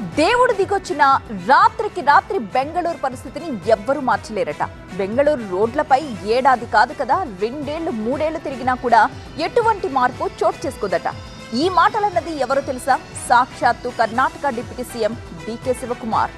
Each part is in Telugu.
దేవుడు దిగొచ్చిన రాత్రికి రాత్రి బెంగళూరు పరిస్థితిని ఎవ్వరూ మార్చలేరట. బెంగళూరు రోడ్లపై ఏడాది కాదు కదా రెండేళ్ళు మూడేళ్ళు తిరిగినా కూడా ఎటువంటి మార్పు చోటు చేసుకోదట. ఈ మాటలన్నది ఎవరో తెలుసా? సాక్షాత్తు Karnataka deputy CM DK Shivakumar.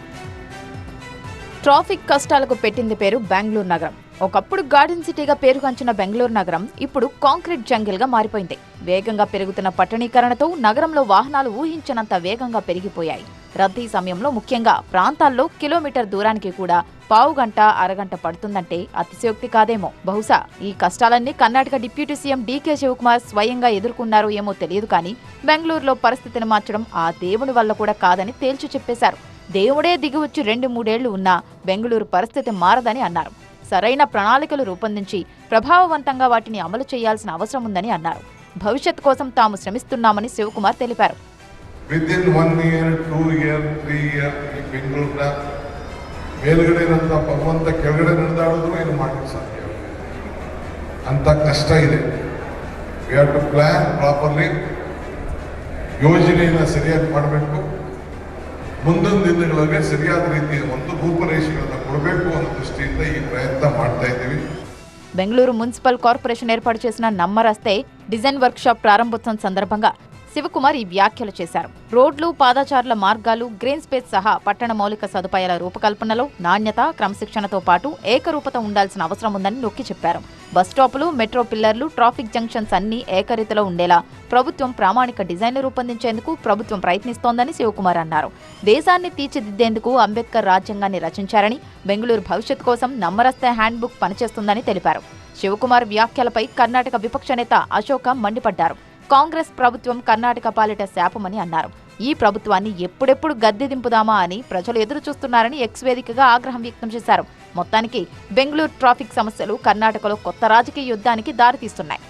Traffic కష్టాలకు పెట్టింది పేరు బెంగళూరు నగరం. ఒకప్పుడు గార్డెన్ సిటీగా పేరుగాంచిన బెంగళూరు నగరం ఇప్పుడు కాంక్రీట్ జంగిల్గా మారిపోయింది. వేగంగా పెరుగుతున్న పట్టణీకరణతో నగరంలో వాహనాలు ఊహించినంత వేగంగా పెరిగిపోయాయి. రద్దీ సమయంలో ముఖ్యంగా ప్రాంతాల్లో కిలోమీటర్ దూరానికి కూడా పావు గంట అరగంట పడుతుందంటే అతిశయోక్తి కాదేమో. బహుశా ఈ కష్టాలన్నీ Karnataka deputy CM DK Shivakumar స్వయంగా ఎదుర్కొన్నారో ఏమో తెలియదు కానీ బెంగళూరులో పరిస్థితిని మార్చడం ఆ దేవుని వల్ల కూడా కాదని తేల్చి చెప్పేశారు. దేవుడే దిగివచ్చి రెండు మూడేళ్ళు ఉన్నా బెంగళూరు పరిస్థితి మారదని అన్నారు. సరైన ప్రణాళికలు రూపొందించి ప్రభావవంతంగా వాటిని అమలు చేయాల్సిన అవసరం ఉందని అన్నారు. భవిష్యత్ కోసం తాము శ్రమిస్తున్నామని శివకుమార్ తెలిపారు. With in one year two year three year ಈ ಬೆಂಗಳೂರಿನ ಮೇಲ್ಗಡೆ ಇರೋಂಥ ಭಗವಂತ ಕೆಳಗಡೆ ನಡೆದಾಡಿದ್ರು ಏನು ಮಾಡಲಿಕ್ಕೆ ಸಾಧ್ಯ ಇಲ್ಲ. ಅಂತ ಕಷ್ಟ ಇದೆ we have to plan properly ಯೋಜನೆಯನ್ನು ಸರಿಯಾಗಿ ಮಾಡಬೇಕು ಮುಂದಿನ ದಿನಗಳಲ್ಲಿ ಸರಿಯಾದ ರೀತಿಯ ಒಂದು ರೂಪರೇಷೆಗಳನ್ನು ಕೊಡಬೇಕು ಅನ್ನೋ ದೃಷ್ಟಿಯಿಂದ ಈ ಪ್ರಯತ್ನ ಮಾಡ್ತಾ ಇದ್ದೀವಿ బెంగళూరు మున్సిపల్ కార్పొరేషన్ ఏర్పాటు చేసిన నమ్మరస్తే డిజైన్ వర్క్షాప్ ప్రారంభోత్సవం సందర్భంగా శివకుమార్ ఈ వ్యాఖ్యలు చేశారు. రోడ్లు పాదచారుల మార్గాలు గ్రీన్ స్పేస్ సహా పట్టణ మౌలిక సదుపాయాల రూపకల్పనలో నాణ్యత క్రమశిక్షణతో పాటు ఏకరూపత ఉండాల్సిన అవసరం ఉందని నొక్కి చెప్పారు. బస్ మెట్రో పిల్లర్లు ట్రాఫిక్ జంక్షన్స్ అన్ని ఏకరీతిలో ఉండేలా ప్రభుత్వం ప్రామాణిక డిజైన్లు రూపొందించేందుకు ప్రభుత్వం ప్రయత్నిస్తోందని శివకుమార్ అన్నారు. దేశాన్ని తీర్చిదిద్దేందుకు అంబేద్కర్ రాజ్యాంగాన్ని రచించారని బెంగళూరు భవిష్యత్ కోసం నమ్మరస్తే హ్యాండ్బుక్ పనిచేస్తుందని తెలిపారు. శివకుమార్ వ్యాఖ్యలపై కర్ణాటక విపక్ష నేత అశోక మండిపడ్డారు. కాంగ్రెస్ ప్రభుత్వం కర్ణాటక పాలిట శాపమని అన్నారు. ఈ ప్రభుత్వాన్ని ఎప్పుడెప్పుడు గద్దె దింపుదామా అని ప్రజలు ఎదురు చూస్తున్నారని ఎక్స్ వేదికగా ఆగ్రహం వ్యక్తం చేశారు. మొత్తానికి బెంగళూరు ట్రాఫిక్ సమస్యలు కర్ణాటకలో కొత్త రాజకీయ యుద్ధానికి దారితీస్తున్నాయి.